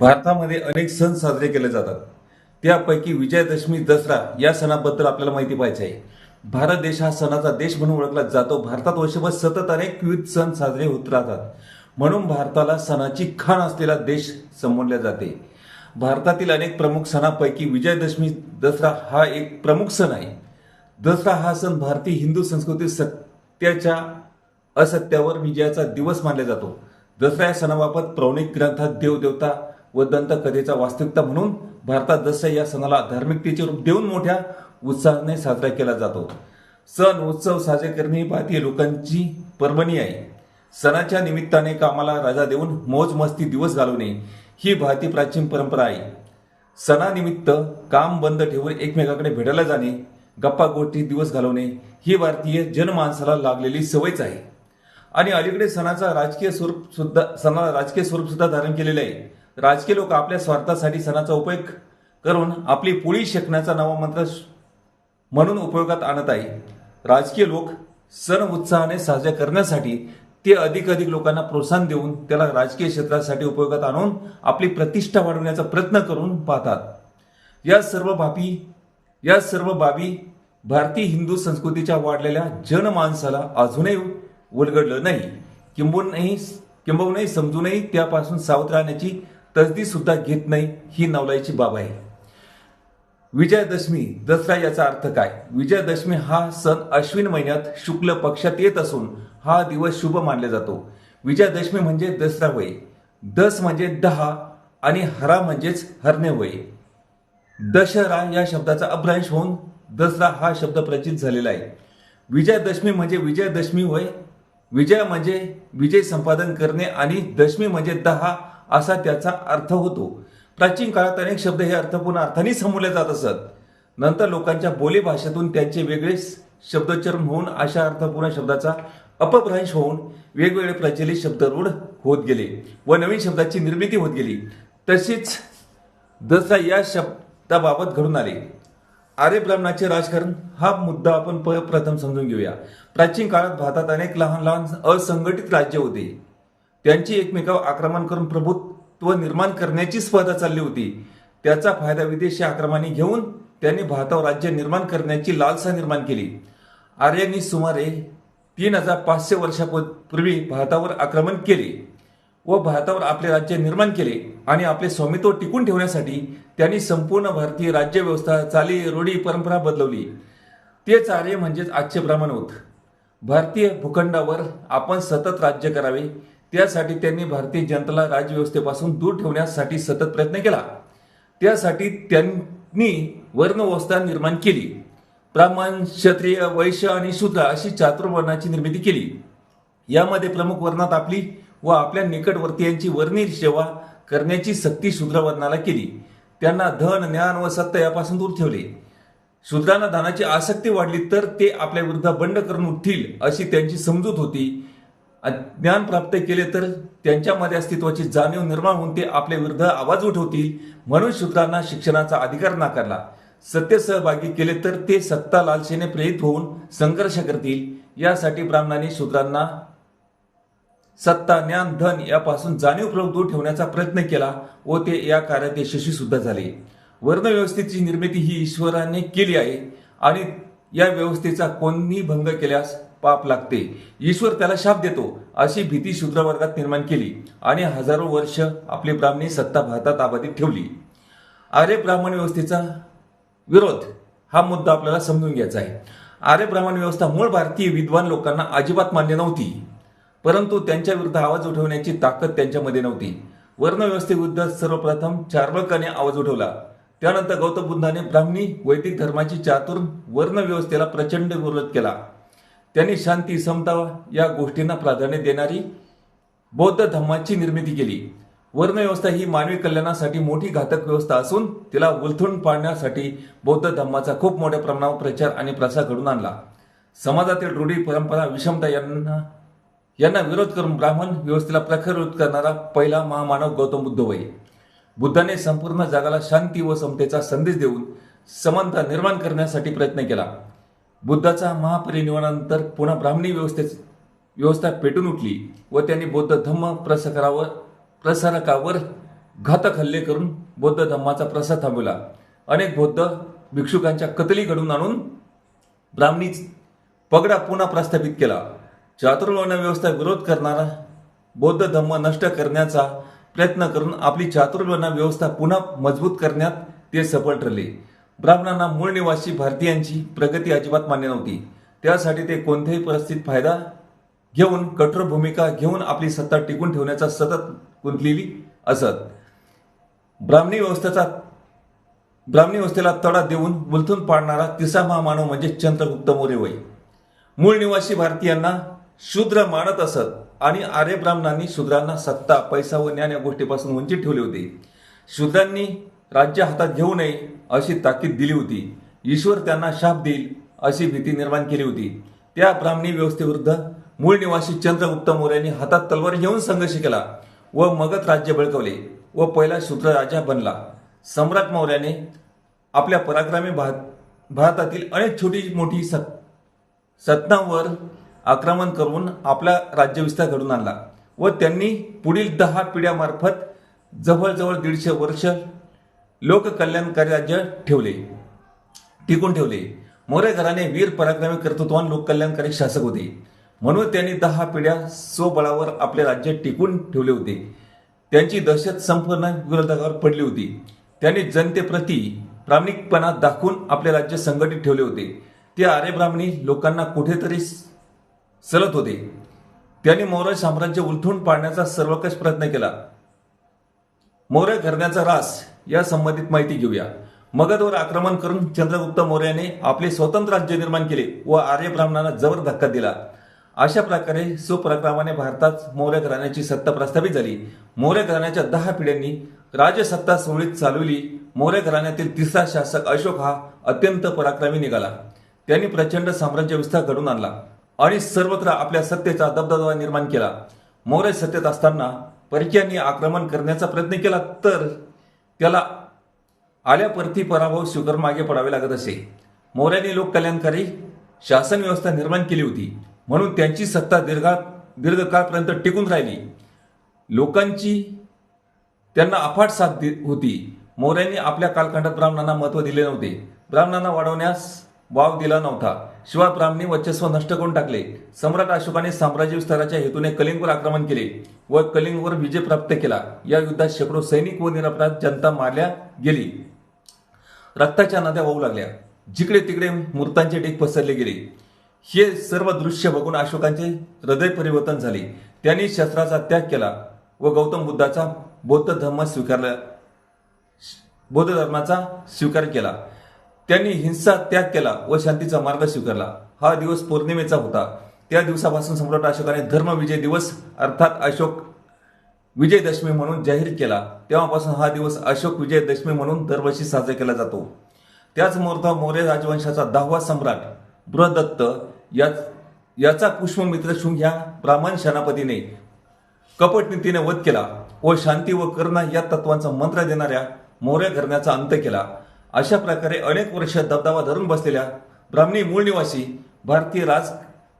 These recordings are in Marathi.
भारतामध्ये अनेक सण साजरे केले जातात. त्यापैकी विजयादशमी दसरा या सणाबद्दल आपल्याला माहिती पाहिजे आहे. भारत देश हा सणाचा देश म्हणून ओळखला जातो. भारतात वर्षभर सतत अनेक विविध सण साजरे होत राहतात. म्हणून भारताला सणाची खाण असलेला देश संबोधले जाते. भारतातील अनेक प्रमुख सणापैकी विजयादशमी दसरा हा एक प्रमुख सण आहे. दसरा हा सण भारतीय हिंदू संस्कृतीत सत्याच्या असत्यावर विजयाचा दिवस मानला जातो. दसरा या सणाबाबत पौराणिक ग्रंथात देवदेवता व दंतकथेचा वास्तविकता म्हणून भारतात जसं या सणाला धार्मिकतेचे रूप देऊन मोठ्या उत्साहाने साजरा केला जातो सण उत्सव साजरे करणे ही भारतीय लोकांची पर्वणी आहे. सणाच्या निमित्ताने कामाला राजा देऊन मौज मस्ती दिवस घालवणे ही भारतीय प्राचीन परंपरा आहे. सणानिमित्त काम बंद ठेवून एकमेकाकडे भेटायला जाणे गप्पा गोष्टी दिवस घालवणे ही भारतीय जनमानसाला लागलेली सवयच आहे. आणि अलीकडे सणाचा राजकीय स्वरूप सुद्धा सणाला राजकीय स्वरूप सुद्धा धारण केलेले आहे. राजकीय लोक आपल्या स्वार्थासाठी सणाचा उपयोग करून आपली पोळी शेकण्याचा नवा मंत्र म्हणून उपयोगात आणत आहे. राजकीय लोक सण उत्साहाने साजरे करण्यासाठी ते अधिक अधिक लोकांना प्रोत्साहन देऊन त्याला राजकीय क्षेत्रासाठी उपयोगात आणून आपली प्रतिष्ठा वाढवण्याचा प्रयत्न करून पाहतात. या सर्व बाबी या सर्व बाबी भारतीय हिंदू संस्कृतीच्या वाढलेल्या जनमानसाला अजूनही उलगडलं नाही. किंबूनही किंबवूनही समजूनही त्यापासून सावध राहण्याची तसदी सुद्धा घेत नाही ही नवलाईची बाब आहे. विजयादशमी दसरा याचा अर्थ काय? विजयादशमी हा सण अश्विन महिन्यात शुक्ल पक्षात येत असून हा दिवस शुभ मानला जातो. विजयादशमी म्हणजे दसरा होय दस म्हणजे दहा आणि हरा म्हणजेच हरणे होय दशहरा या शब्दाचा अभ्रंश होऊन दसरा हा शब्द प्रचित झालेला आहे. विजयादशमी म्हणजे विजयादशमी होय विजय म्हणजे विजय संपादन करणे आणि दशमी म्हणजे दहा असा त्याचा अर्थ होतो. प्राचीन काळात अनेक शब्द हे अर्थपूर्ण अर्थाने समोरले जात असत. नंतर लोकांच्या बोलीभाषेतून त्यांचे वेगळे शब्दचरण होऊन अशा अर्थपूर्ण शब्दाचा अपभ्रंश होऊन वेगवेगळे प्रचलित शब्द रूढ होत गेले व नवीन शब्दाची निर्मिती होत गेली. तशीच दसरा या शब्दाबाबत घडून आले. आर्य ब्राह्मणाचे राजकारण हा मुद्दा आपण प- प्रथम समजून घेऊया. प्राचीन काळात भारतात अनेक लहान लहान असंघटित राज्य होते. त्यांची एकमेकावर आक्रमण करून प्रभुत्व निर्माण करण्याची स्पर्धा चालली होती. त्याचा फायदा विदेशी आक्रमणी घेऊन त्यांनी भारतावर राज्य निर्माण करण्याची लालसा निर्माण केली. आर्यांनी सुमारे तीन हजार पाचशे वर्षापूर्वी भारतावर आक्रमण केले व भारतावर आपले राज्य निर्माण केले आणि आपले स्वामित्व टिकून ठेवण्यासाठी त्यांनी संपूर्ण भारतीय राज्यव्यवस्था चाली रूढी परंपरा बदलवली. तेच आर्य म्हणजेच आजचे ब्राह्मण होत. भारतीय भूखंडावर आपण सतत राज्य करावे त्यासाठी त्यांनी भारतीय जनतेला राजव्यवस्थेपासून दूर ठेवण्यासाठी सतत प्रयत्न केला. त्यासाठी त्यांनी वर्णव्यवस्था निर्माण केली. ब्राह्मण क्षत्रिय वैश्य आणि शूद्र अशी चातुर्वर्णाची निर्मिती केली. यामध्ये प्रमुख वर्णात आपली व आपल्या निकटवर्तीयांची वर्णी सेवा करण्याची सक्ती शूद्रवर्णाला केली. त्यांना धन ज्ञान व सत्य यापासून दूर ठेवले. शूद्रांना दानाची आसक्ती वाढली तर ते आपल्या विरुद्ध बंड करून उठतील अशी त्यांची समजूत होती. ज्ञान प्राप्त केले तर त्यांच्यामध्ये अस्तित्वाची जाणीव निर्माण होऊन ते आपल्या विरुद्ध आवाज उठवतील. म्हणून शूद्रांना शिक्षणाचा अधिकार नाकारला. सत्य सहभागी केले तर ते सत्ता लालसेने प्रेरित होऊन संघर्ष करतील. यासाठी ब्राह्मणांनी शूद्रांना सत्ता ज्ञान धन यापासून जाणीवपूर्वक दूर ठेवण्याचा प्रयत्न केला व ते या कार्यात यशस्वी सुद्धा झाले. वर्णव्यवस्थेची निर्मिती ही ईश्वराने केली आहे आणि या व्यवस्थेचा कोणीही भंग केल्यास पाप लागते. ईश्वर त्याला शाप देतो अशी भीती शूद्र वर्गात निर्माण केली आणि हजारो वर्ष आपली ब्राह्मणी सत्ता भारतात आबाधित ठेवली. आर्य ब्राह्मण व्यवस्थेचा विरोध हा मुद्दा आपल्याला समजून घ्यायचा आहे. आर्य ब्राह्मण व्यवस्था मूळ भारतीय विद्वान लोकांना अजिबात मान्य नव्हती. परंतु त्यांच्या विरुद्ध आवाज उठवण्याची ताकद त्यांच्यामध्ये नव्हती. वर्णव्यवस्थेविरुद्ध सर्वप्रथम चार्वकाने आवाज उठवला. त्यानंतर गौतम बुद्धाने ब्राह्मणी वैदिक धर्माची चातुर वर्णव्यवस्थेला प्रचंड विरोध केला. त्यांनी शांती समता या गोष्टींना प्राधान्य देणारी बौद्ध धम्माची निर्मिती केली. वर्णव्यवस्था ही मानवी कल्याणासाठी मोठी घातक व्यवस्था असून तिला उलथून पाडण्यासाठी बौद्ध धम्माचा खूप मोठ्या प्रमाणावर प्रचार आणि प्रसार घडून आणला. समाजातील रूढी परंपरा विषमता यांना यांना विरोध करून ब्राह्मण व्यवस्थेला प्रखर विरोध करणारा पहिला महामानव गौतम बुद्ध होय बुद्धाने संपूर्ण जगाला शांती व समतेचा संदेश देऊन समानता निर्माण करण्यासाठी प्रयत्न केला. बुद्धाचा महापरिनिर्वाणानंतर पुन्हा ब्राह्मणी व्यवस्थे व्यवस्था पेटून उठली व त्यांनी बौद्ध धम्म प्रसारावर प्रसारकावर घातक हल्ले करून बौद्ध धम्माचा प्रसार थांबवला. अनेक बौद्ध भिक्षुकांच्या कतली घडून आणून ब्राह्मणी पगडा पुन्हा प्रस्थापित केला. चातुर्वर्ण व्यवस्था विरोध करणारा बौद्ध धम्म नष्ट करण्याचा प्रयत्न करून आपली चातुर्वर्ण व्यवस्था पुन्हा मजबूत करण्यात ते सफल ठरले. ब्राह्मणांना मूळ निवासी भारतीयांची प्रगती अजिबात मान्य नव्हती. त्यासाठी ते कोणत्याही परिस्थितीत फायदा घेऊन कठोर भूमिका घेऊन आपली सत्ता टिकून ठेवण्याचा सतत गुंतलेली असत. ब्राह्मणी व्यवस्थेचा ब्राह्मणी व्यवस्थेला तडा देऊन उलथून पाडणारा तिसरा महामानव म्हणजे चंद्रगुप्त मौर्य होय मूळ निवासी भारतीयांना शूद्र मानत असत आणि आर्य ब्राह्मणांनी शूद्रांना सत्ता पैसा व ज्ञान या गोष्टीपासून वंचित ठेवले होते. शूद्रांनी राज्य हातात घेऊ नये अशी ताकीद दिली होती. ईश्वर त्यांना शाप देईल अशी भीती निर्माण केली होती. त्या ब्राह्मणी व्यवस्थेविरुद्ध मूळ निवासी चंद्रगुप्त मौर्यांनी हातात तलवार घेऊन संघर्ष केला व मगध राज्य बळकवले व पहिला शूद्र राजा बनला. सम्राट मौर्याने आपल्या पराक्रमी भार भारतातील अनेक छोटी मोठी सत सत्नावर आक्रमण करून आपला राज्यविस्तार घडून आणला व त्यांनी पुढील दहा पिढ्यामार्फत जवळजवळ दीडशे वर्ष लोककल्याणकारी राज्य ठेवले. टिकून ठेवले. मोरे घराने वीर पराक्रमी कर्तृत्वान लोककल्याणकारी शासक होते. म्हणून त्यांनी दहा पिढ्या स्वबळावर आपले राज्य टिकून ठेवले होते. त्यांची दहशत संपूर्ण विरोधकावर पडली होती. त्यांनी जनतेप्रती प्रामाणिकपणा दाखवून आपले राज्य संघटित ठेवले होते. ते आर्य ब्राह्मणी लोकांना कुठेतरी सलत होते. त्यांनी मौर्य साम्राज्य उलथून पाडण्याचा सर्वकष प्रयत्न केला. मौर्य घराण्याचा रास या संबंधित माहिती घेऊया. मगधवर आक्रमण करून चंद्रगुप्त मौर्याने आपले स्वतंत्र राज्य निर्माण केले व आर्य ब्राह्मणांना जबर धक्का दिला. अशा प्रकारे सुपराक्रमाने भारतात मौर्य घराण्याची सत्ता प्रस्थापित झाली. मौर्य घराण्याच्या दहा पिढ्यांनी राजसत्ता सुरळीत चालवली. मौर्य घराण्यातील तिसरा शासक अशोक हा अत्यंत पराक्रमी निघाला. त्यांनी प्रचंड साम्राज्य विस्तार घडून आणला आणि सर्वत्र आपल्या सत्तेचा दबदबा निर्माण केला. मौर्य सत्तेत असताना परकीयांनी आक्रमण करण्याचा प्रयत्न केला तर त्याला आल्या परती पराभव स्वीकार मागे पडावे लागत असे. मौर्यांनी लोककल्याणकारी शासन व्यवस्था निर्माण केली होती. म्हणून त्यांची सत्ता दीर्घा दीर्घकाळपर्यंत टिकून राहिली. लोकांची त्यांना अफाट साथ दि- होती. मौर्यांनी आपल्या कालखंडात ब्राह्मणांना महत्त्व दिले नव्हते. ब्राह्मणांना वाढवण्यास वाव दिला नव्हता. शिवाय ब्राह्मणी वर्चस्व नष्ट करून टाकले. सम्राट अशोकाने साम्राज्य विस्ताराच्या हेतूने कलिंगवर आक्रमण केले व कलिंगवर विजय प्राप्त केला. या युद्धात शेकडो सैनिक व निरपराध जनता मारल्या गेली. रक्ताच्या नद्या वाहू लागल्या. जिकडे तिकडे मूर्तांचे ढीक पसरले गेले. हे सर्व दृश्य बघून अशोकांचे हृदय परिवर्तन झाले. त्यांनी शस्त्राचा त्याग केला व गौतम बुद्धाचा बौद्ध धर्म स्वीकारला. बौद्ध धर्माचा स्वीकार केला. त्यांनी हिंसा त्याग केला व शांतीचा मार्ग स्वीकारला. हा दिवस पौर्णिमेचा होता. त्या दिवसापासून सम्राट अशोकाने धर्म विजय दिवस अर्थात अशोक विजयदशमी म्हणून जाहीर केला. तेव्हापासून हा दिवस अशोक विजयदशमी म्हणून दरवर्षी साजरा केला जातो. त्याच मुहूर्त मौर्य राजवंशाचा दहावा सम्राट बृहदत्त या याचा पुष्पमित्र शुंग ह्या ब्राह्मण सेनापतीने कपटनीतीने वध केला व शांती व करुणा या तत्वांचा मंत्र देणाऱ्या मौर्य घराण्याचा अंत केला. अशा प्रकारे अनेक वर्ष दबदबा धरून बसलेल्या ब्राह्मणी मूळ निवासी भारतीय राज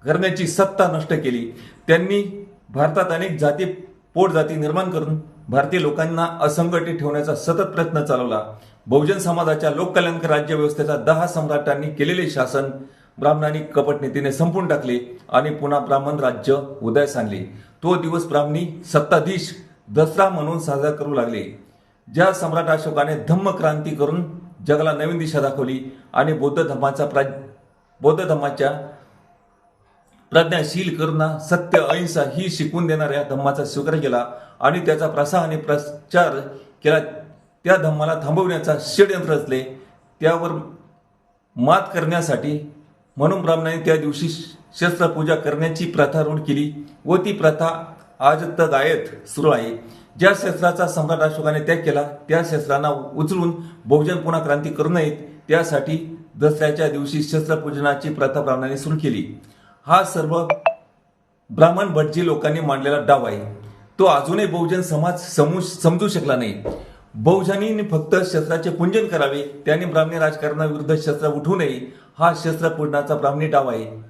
घराण्याची सत्ता नष्ट केली. त्यांनी भारतात अनेक जाती पोटजाती निर्माण करून भारतीय लोकांना असंघटित ठेवण्याचा सतत प्रयत्न चालवला. बहुजन समाजाच्या लोककल्याणक राज्यव्यवस्थेचा दहा सम्राटांनी केलेले शासन ब्राह्मणांनी कपटनीतीने संपून टाकले आणि पुन्हा ब्राह्मण राज्य उदयास आणले. तो दिवस ब्राह्मणी सत्ताधीश दसरा म्हणून साजरा करू लागले. ज्या सम्राट अशोकाने धम्म क्रांती करून जगाला नवीन दिशा दाखवली आणि बौद्ध धर्माचा प्रा बौद्ध धर्माच्या प्रज्ञाशील करुणा सत्य अहिंसा ही शिकवून देणाऱ्या धम्माचा स्वीकार केला आणि त्याचा प्रसार आणि प्रचार केला. त्या धम्माला थांबवण्याचा षडयंत्र रचले. त्यावर मात करण्यासाठी म्हणून ब्राह्मणांनी त्या दिवशी शस्त्रपूजा करण्याची प्रथा रूढ केली व ती प्रथा आज गायत सुरू आहे. ज्या शस्त्राचा सम्राट अशोकाने त्याग केला त्या शस्त्रांना उचलून बहुजन पुन्हा क्रांती करू नयेत. त्यासाठी दसऱ्याच्या दिवशी शस्त्रपूजनाची प्रथा ब्राह्मणाने सुरू केली. हा सर्व ब्राह्मण भटजी लोकांनी मांडलेला डाव आहे. तो अजूनही बहुजन समाज समू समजू शकला नाही. बहुजनींनी फक्त शस्त्राचे पूजन करावे त्याने ब्राह्मणी राजकारणाविरुद्ध शस्त्र उठू नये हा शस्त्रपूजनाचा ब्राह्मणी डाव आहे.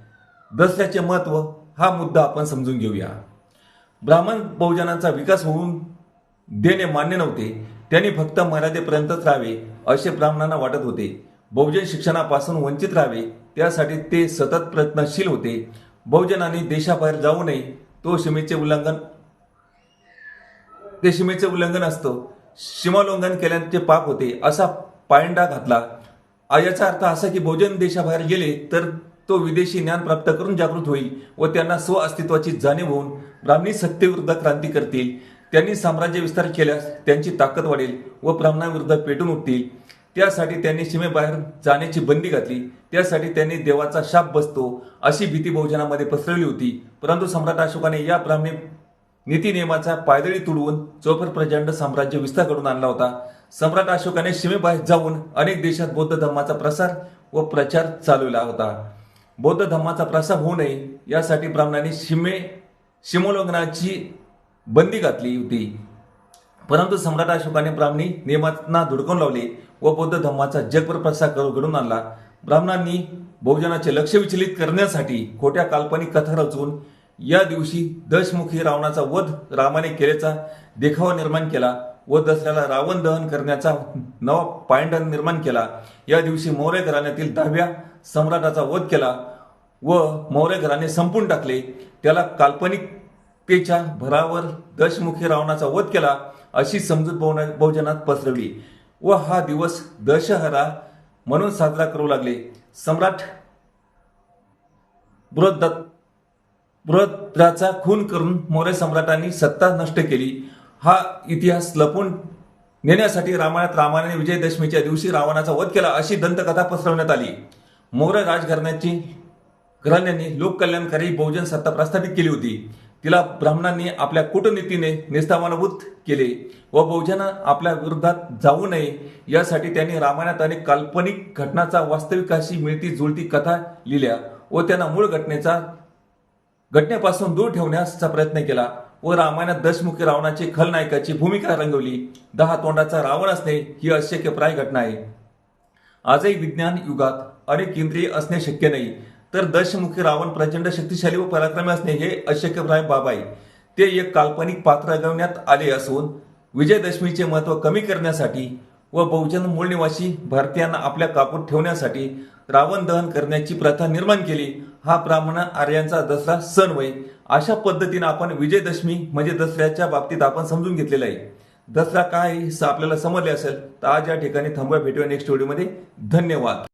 दसऱ्याचे महत्त्व हा मुद्दा आपण समजून घेऊया. ब्राह्मण बहुजनांचा विकास होऊन देणे मान्य नव्हते. त्यांनी फक्त मर्यादेपर्यंतच राहावे असे ब्राह्मणांना वाटत होते. बहुजन शिक्षणापासून वंचित राहावे त्यासाठी ते सतत प्रयत्नशील होते. बहुजनांनी देशाबाहेर जाऊ नये तो सीमेचे उल्लंघन ते सीमेचे उल्लंघन असतं. सीमालोंघन केल्याचे पाप होते असा पायंडा घातला. याचा अर्थ असा की बहुजन देशाबाहेर गेले तर तो विदेशी ज्ञान प्राप्त करून जागृत होईल व त्यांना स्व अस्तित्वाची जाणीव होऊन ब्राह्मणी सत्तेविरुद्ध क्रांती करतील. त्यांनी साम्राज्य विस्तार केल्यास त्यांची ताकद वाढेल व ब्राह्मणाविरुद्ध पेटून उठतील. त्यासाठी त्यांनी सीमेबाहेर जाण्याची बंदी घातली. त्यासाठी त्यांनी देवाचा शाप बसतो अशी भीती बहुजनामध्ये पसरवली होती. परंतु सम्राट अशोकाने या ब्राह्मणी नीती नियमाचा पायदळी तुडवून चौपर प्रचंड साम्राज्य विस्तार करून आणला होता. सम्राट अशोकाने सीमेबाहेर जाऊन अनेक देशात बौद्ध धर्माचा प्रसार व प्रचार चालवला होता. बौद्ध धर्माचा प्रसार होऊ नये यासाठी ब्राह्मणांनी सीमे सीमोल्लंघनाची बंदी घातली होती. परंतु सम्राट अशोकाने ब्राह्मणी नियमांना धुडकून लावले व बौद्ध धर्माचा जगभर प्रसार घडून आणला. ब्राह्मणांनी बहुजनाचे लक्ष विचलित करण्यासाठी खोट्या काल्पनिक कथा रचून या दिवशी दशमुखी रावणाचा वध रामाने केल्याचा देखावा निर्माण केला व दसऱ्याला रावण दहन करण्याचा नवा पायंडा निर्माण केला. या दिवशी मौर्य घराण्यातील दहाव्या सम्राटाचा वध केला. व मौर्य घराने संपून टाकले. त्याला काल्पनिकतेच्या भरावर दशमुखी रावणाचा वध केला अशी समजूत बहुजनात पसरवली व हा दिवस दशहरा म्हणून साजरा करू लागले. सम्राट बृहदत्त बृहद्राचा खून करून मौर्य सम्राटांनी सत्ता नष्ट केली. हा इतिहास लपून नेण्यासाठी रामायणात रामाने विजयदशमीच्या दिवशी रावणाचा वध केला अशी दंतकथा पसरवण्यात आली. मौर्य राजघराण्याची घराण्यांनी लोककल्याणकारी बहुजन सत्ता प्रस्थापित केली होती. तिला ब्राह्मणांनी आपल्या कूटनीतीने निस्तामानभूत केले व बहुजन आपल्या विरोधात जाऊ नये यासाठी त्यांनी रामायणात अनेक काल्पनिक घटनाचा वास्तविकाशी मिळती जुळती कथा लिहिल्या व त्यांना मूळ घटनेचा घटनेपासून दूर ठेवण्याचा प्रयत्न केला व रामायणात दशमुखी रावणाची खलनायकाची भूमिका रंगवली. दहा तोंडाचा रावण असणे ही अशक्यप्राय घटना आहे. आजही विज्ञान युगात अनेक इंद्रिय असणे शक्य नाही. तर दशमुखी रावण प्रचंड शक्तिशाली व पराक्रमी असणे हे अशक्यप्राय बाब आहे ते एक काल्पनिक पात्र रंगवण्यात आले असून विजयदशमीचे महत्त्व कमी करण्यासाठी व बहुजन मूळनिवासी भारतीयांना आपल्या कापूर ठेवण्यासाठी रावण दहन करण्याची प्रथा निर्माण केली हा ब्राह्मण आर्यांचा दसरा सण वय अशा पद्धतीने आपण विजयदशमी म्हणजे दसऱ्याच्या बाबतीत आपण समजून घेतलेलं आहे. दसरा काय आहे आपल्याला समजले असेल तर आज या ठिकाणी थांबूया भेटूया नेक्स्ट व्हिडिओमध्ये धन्यवाद.